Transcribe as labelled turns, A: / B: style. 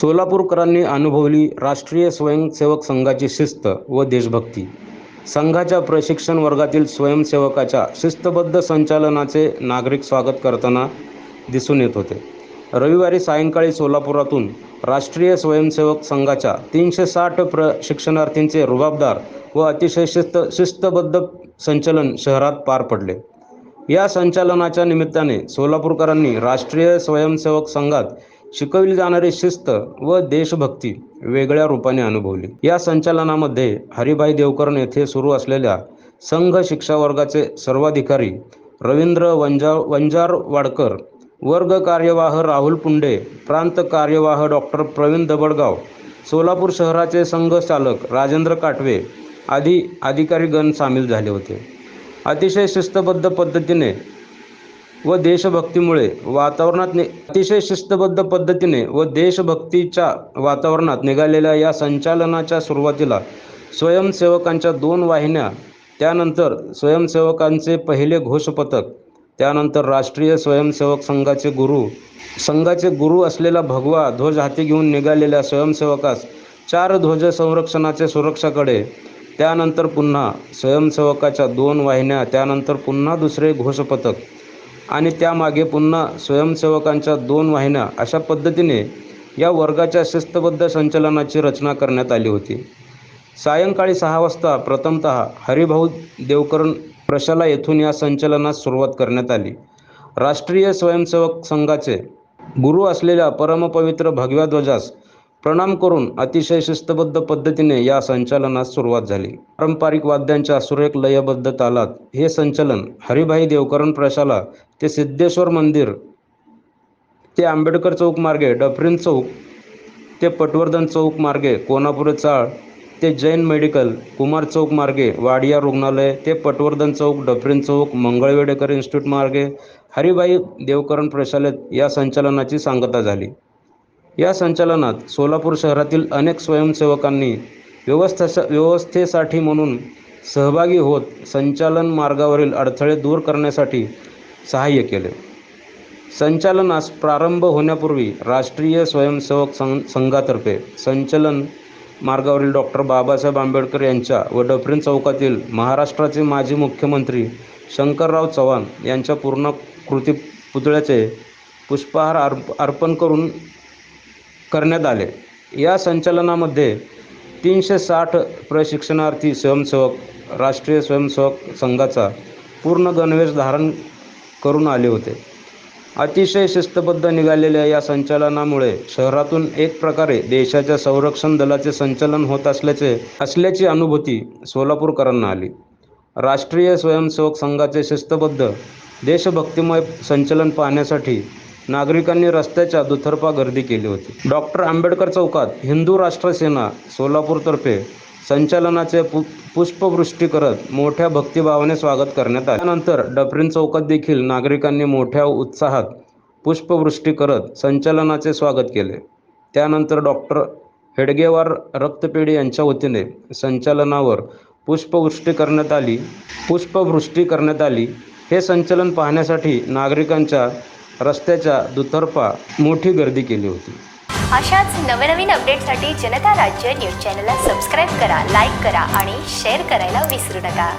A: सोलापूरकरांनी अनुभवली राष्ट्रीय स्वयंसेवक संघाची शिस्त व देशभक्ती. संघाच्या प्रशिक्षण वर्गातील स्वयंसेवकाच्या शिस्तबद्ध संचालनाचे नागरिक स्वागत करताना दिसून येत होते. रविवारी सायंकाळी सोलापुरातून राष्ट्रीय स्वयंसेवक संघाच्या तीनशे साठ प्रशिक्षणार्थींचे रुबाबदार व अतिशय शिस्त शिस्तबद्ध संचलन शहरात पार पडले. या संचालनाच्या निमित्ताने सोलापूरकरांनी राष्ट्रीय स्वयंसेवक संघात शिकवली जाणारी शिस्त व देशभक्ती वेगळ्या रूपाने अनुभवली. या संचालनामध्ये हरिभाई देवकरण येथे सुरू असलेल्या संघ शिक्षा वर्गाचे सर्वाधिकारी रवींद्र वंजा वंजार वाडकर वर्ग कार्यवाह राहुल पुंडे प्रांत कार्यवाह डॉक्टर प्रवीण दबडगाव सोलापूर शहराचे संघ चालक राजेंद्र काटवे आदी अधिकारीगण सामील झाले होते. अतिशय शिस्तबद्ध पद्धतीने व देशभक्तीमुळे वातावरणात अतिशय शिस्तबद्ध पद्धतीने व देशभक्तीच्या वातावरणात निघालेल्या या संचालनाच्या सुरुवातीला स्वयंसेवकांच्या दोन वाहिन्या त्यानंतर स्वयंसेवकांचे पहिले घोषपथक त्यानंतर राष्ट्रीय स्वयंसेवक संघाचे गुरु संघाचे गुरु असलेला भगवा ध्वज हाती घेऊन निघालेल्या स्वयंसेवकास चार ध्वज संरक्षणाचे सुरक्षाकडे त्यानंतर पुन्हा स्वयंसेवकाच्या दोन वाहिन्या त्यानंतर पुन्हा दुसरे घोषपथक. आणि त्यामागे पुन्हा स्वयंसेवकांच्या दोन वाहिन्या अशा पद्धतीने या वर्गाच्या शिस्तबद्ध संचलनाची रचना करण्यात आली होती. सायंकाळी सहा वाजता प्रथमतः हरिभाऊ देवकरण प्रशाला येथून या संचलनास सुरुवात करण्यात आली. राष्ट्रीय स्वयंसेवक संघाचे गुरु असलेल्या परमपवित्र भगव्या ध्वजास प्रणाम करून अतिशय शिस्तबद्ध पद्धतीने या संचलनास सुरुवात झाली. पारंपरिक वाद्यांच्या सुरेख लयबद्ध तालात हे संचलन हरिभाई देवकरण प्रशाला ते सिद्धेश्वर मंदिर ते आंबेडकर चौक मार्गे डफरीन चौक ते पटवर्धन चौक मार्गे कोल्हापूर चाळ ते जैन मेडिकल कुमार चौक मार्गे वाडिया रुग्णालय ते पटवर्धन चौक डफरीन चौक मंगळवेडेकर इन्स्टिट्यूट मार्गे हरिभाई देवकरण प्रशालेत या संचलनाची सांगता झाली. या संचलनात सोलापूर शहरातील अनेक स्वयंसेवकांनी व्यवस्था व्यवस्थेसाठी म्हणून सहभागी होत संचालन मार्गावरील अडथळे दूर करण्यासाठी सहाय्य केले. संचालनास प्रारंभ होण्यापूर्वी राष्ट्रीय स्वयंसेवक सं संघातर्फे संचलन मार्गावरील डॉक्टर बाबासाहेब आंबेडकर यांच्या व डफरीन चौकातील महाराष्ट्राचे माजी मुख्यमंत्री शंकरराव चव्हाण यांच्या पूर्ण कृती पुतळ्याचे पुष्पहार अर्प अर्पण करून करण्यात आले. या संचलनामध्ये तीनशे साठ प्रशिक्षणार्थी स्वयंसेवक राष्ट्रीय स्वयंसेवक संघाचा पूर्ण गणवेश धारण करून आले होते. अतिशय शिस्तबद्ध निघालेल्या या संचलनामुळे शहरातून एक प्रकारे देशाच्या संरक्षण दलाचे संचलन होत असल्याचे असल्याची अनुभूती सोलापूरकरांना आली. राष्ट्रीय स्वयंसेवक संघाचे शिस्तबद्ध देशभक्तिमय संचलन पाहण्यासाठी नागरिकांनी रस्त्याच्या दुतर्फा गर्दी केली होती. डॉक्टर आंबेडकर चौकात हिंदू राष्ट्र सेना सोलापूरतर्फे संचालनाचे पु पुष्पवृष्टी करत मोठ्या भक्तिभावाने स्वागत करण्यात आले. त्यानंतर डफरीन चौकात देखील नागरिकांनी मोठ्या उत्साहात पुष्पवृष्टी करत संचलनाचे स्वागत केले. त्यानंतर डॉक्टर हेडगेवार रक्तपेढी यांच्या वतीने संचलनावर पुष्पवृष्टी करण्यात आली. पुष्पवृष्टी करण्यात आली. हे संचलन पाहण्यासाठी नागरिकांच्या रस्त्याच्या दुतर्फा मोठी गर्दी केली होती.
B: अशाच नवनवीन अपडेटसाठी जनता राज्य न्यूज चॅनलला सबस्क्राईब करा लाईक करा आणि शेअर करायला विसरू नका.